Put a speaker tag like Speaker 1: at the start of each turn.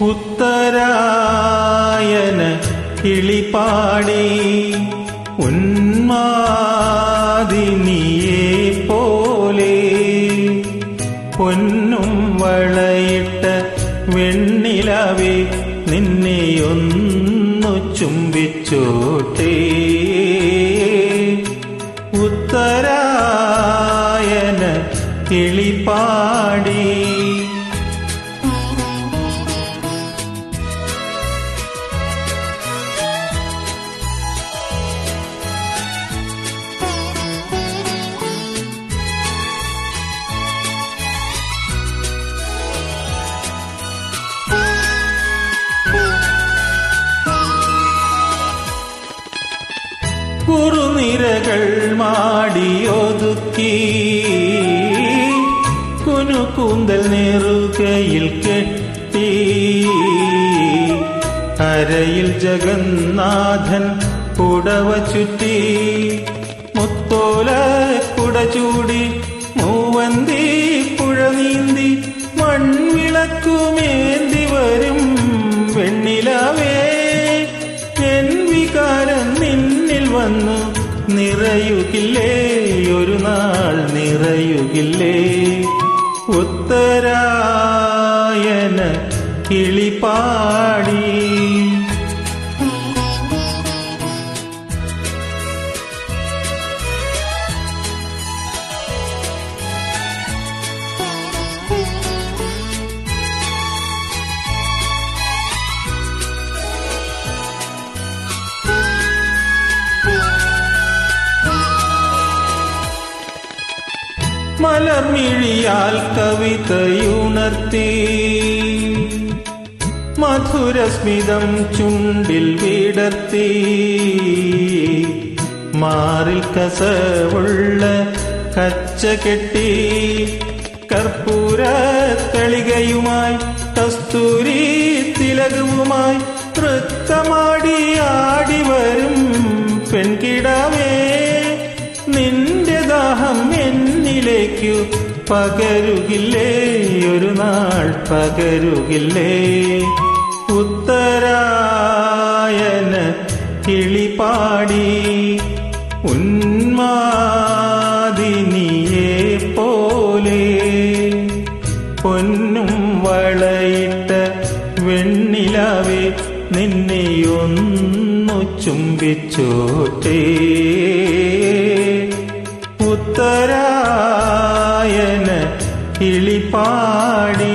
Speaker 1: ഉത്തരായന കിളിപാടി ഉന്മാതിനിയെ പോലെ പൊന്നും വളയിട്ട വെണ്ണിലാവേ നിന്നെയൊന്നു ചുംബിച്ചോട്ടേ. ഉത്തരായന കിളിപാടി കുറുനിരകൾ മാടിയൊതുക്കി. കുനു കൂന്തൽ നേറുകയിൽ കെട്ടി. അരയിൽ ജഗന്നാഥൻ കുടവ ചുറ്റി. മുത്തോല കുട ചൂടി മൂവന്തി പുഴ നീന്തി മൺവിളക്കുമേന്തി വന്നു. നിറയുകില്ലേ? ഒരു നാൾ നിറയുകില്ലേ? ഉത്തരായന കിളിപ്പാടി മലർമിഴിയാൽ കവിതയുണർത്തി. മധുരസ്മിതം ചുണ്ടിൽ വിടർത്തി. മാറിൽ കസവുള്ള കച്ച കെട്ടി. കർപ്പൂര തളികയുമായി കസ്തൂരി തിലകവുമായി നൃത്തമാടി ആടി വരും പെൺകിടാവേ എന്നിലേക്കു പകരുകില്ലേ ഒരു നാൾ പകരുകില്ലേ. ഉത്തരായന കിളിപാടി ഉന്മാദിനിയെ പോലെ. പൊന്നും വളയിട്ട വെണ്ണിലാവേ നിന്നെയൊന്നു ചുംബിച്ചോട്ടേ. ഉത്തരായന കിളിപ്പാടി